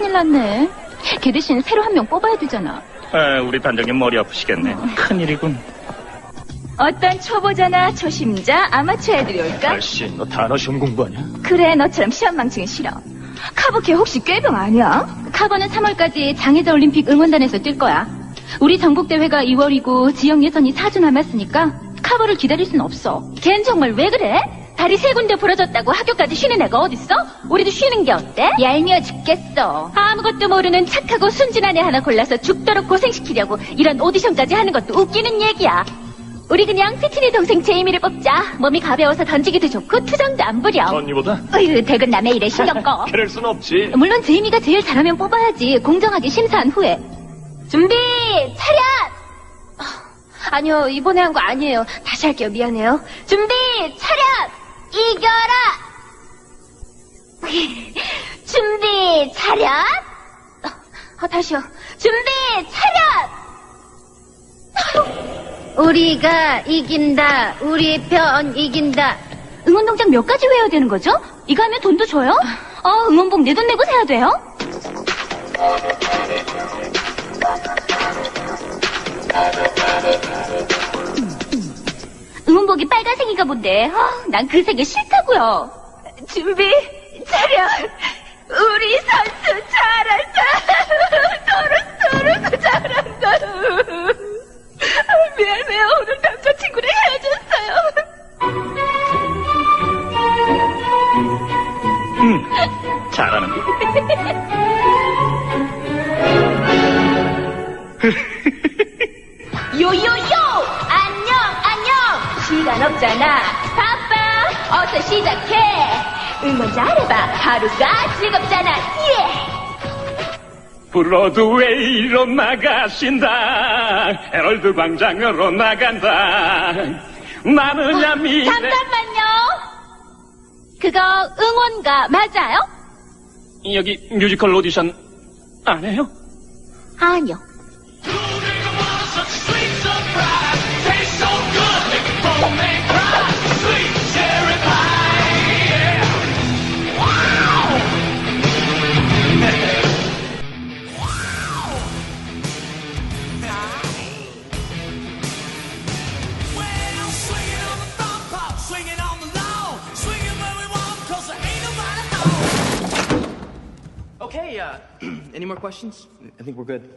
큰일 났네. 걔 대신 새로 한 명 뽑아야 되잖아. 아, 우리 단장님 머리 아프시겠네. 큰일이군. 어떤 초보자나 초심자, 아마추어 애들이 올까? 아씨, 너 단어 시험 공부하냐? 그래, 너처럼 시험 망치는 싫어. 카보 걔 혹시 꾀병 아니야? 카보는 3월까지 장애자 올림픽 응원단에서 뛸 거야. 우리 전국대회가 2월이고 지역 예선이 4주 남았으니까 카보를 기다릴 순 없어. 걘 정말 왜 그래? 다리 세 군데 부러졌다고 학교까지 쉬는 애가 어딨어? 우리도 쉬는 게 어때? 얄미워 죽겠어. 아무것도 모르는 착하고 순진한 애 하나 골라서 죽도록 고생시키려고 이런 오디션까지 하는 것도 웃기는 얘기야. 우리 그냥 피티니 동생 제이미를 뽑자. 몸이 가벼워서 던지기도 좋고 투정도 안 부려. 언니보다? 어휴, 대근 남의 일에 신경 꺼. 그럴 순 없지. 물론 제이미가 제일 잘하면 뽑아야지. 공정하게 심사한 후에. 준비, 차렷! 아, 아니요, 이번에 한 거 아니에요. 다시 할게요. 미안해요. 준비, 차렷! 이겨라! 준비, 차렷! 아, 다시요. 준비, 차렷! 우리가 이긴다. 우리 편 이긴다. 응원 동작 몇 가지 외워야 되는 거죠? 이거 하면 돈도 줘요? 어, 응원복 내돈 내고 사야 돼요? 빨간색인가 본데. 어, 난그 색이 싫다고요. 준비, 차렷. 우리 선수 잘한다. 서로 서로 잘한다. 미안해요. 오늘 남자친구랑 헤어졌어요. 응, 잘하는데. 요요요! 시간 없잖아. 바빠. 어서 시작해. 응원 잘해봐. 하루가 즐겁잖아. 예! 브로드웨이로 나가신다. 헤럴드 광장으로 나간다. 나느냐 미래. 잠깐만요. 그거 응원가 맞아요? 여기 뮤지컬 오디션 안 해요? 아니요. Okay, uh, any more questions? I think we're good.